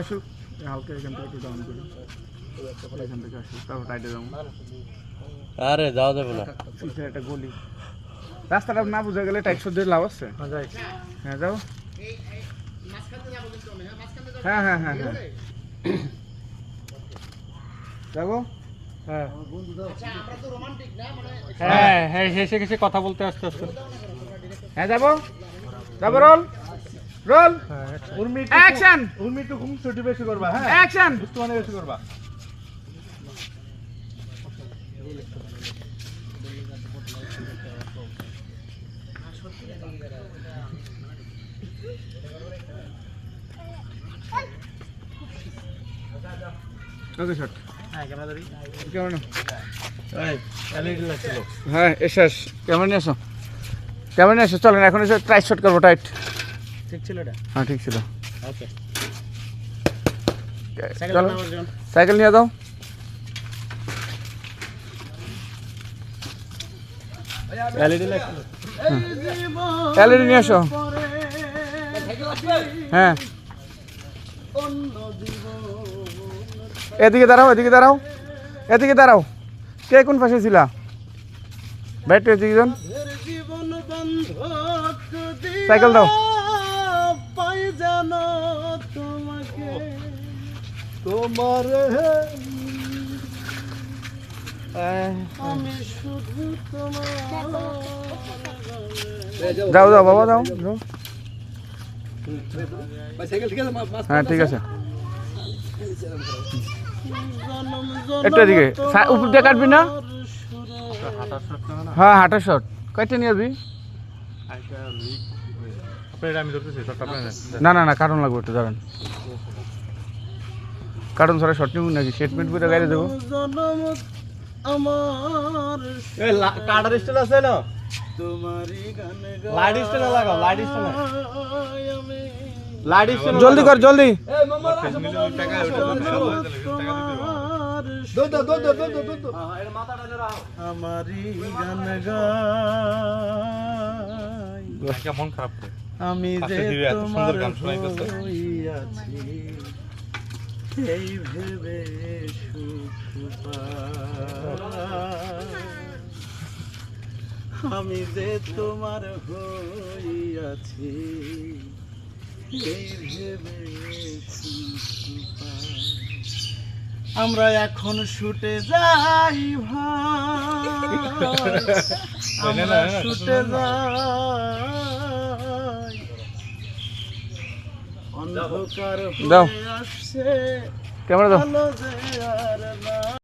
আসুক হালকা এখান থেকে একটু ডাউন করি। এখান থেকে আসুক তারপর টাইটে যাব। আরে যাওয়া যাবে না। পিছনে একটা গলি। রাস্তাটা না বোঝা গেলে টাইট সহ্য লাভ আছে। হ্যাঁ যাও। হ্যাঁ হ্যাঁ হ্যাঁ হ্যাঁ। যাব? হ্যাঁ। হ্যাঁ হ্যাঁ হেসে হেসে কথা বলতে আসতে আসতে। হ্যাঁ যাব? যাব roll? Roll Urmi action Urmi একটু ঘুম ছুটি বেশি করবা হ্যাঁ? অ্যাকশন একটু মানে বেশি করবা। ওকে শট হ্যাঁ ক্যামেরা ধরি। কেমন হ্যাঁ এসে আস কেমন নিয়ে আসো? কেমন নিয়ে আসো? চলেন এখন এসে টাইট শট করব টাইট ঠিক ছিল এটা? হ্যাঁ ঠিক ছিল। ওকে সাইকেল চলো। সাইকেল নিয়ে দাও এলইডি এলইডি নিয়ে আসো হ্যাঁ। এদিকে দাঁড়াও এদিকে দাঁড়াও। এদিকে দাঁড়াও। কে কোন পাশে ছিলা? ব্যাট এদিকে যান। সাইকেল দাও। তোমার যাও যাও বাবা যাও। যাও। হ্যাঁ ঠিক আছে। একটু এদিকে। উপর দিয়ে কাটবি না? হ্যাঁ হাঁটার শট। কয়টা নিয়ে যাবি না না না কারণ লাগবে একটু দাঁড়ান। কারণ ছাড়া শর্ট নিব নাকি? স্টেটমেন্ট করে গাড়ি দেবো। আমার এই কাটার স্টাইল আছে না? লাইট স্টাইল লাগাও লাইট স্টাইল আমি লাইট স্টাইল জলদি কর জলদি। আমারই গান গাই মন খারাপ আমি যে দিবে, এত সুন্দর তোমার। হইয়াছি। এই ভেবে সুখ আমি যে তোমার হইয়াছি এই ভেবে আমরা এখন শুটে যাই ভাই। আমরা শুটে যাই। দাও। ক্যামেরা দাও।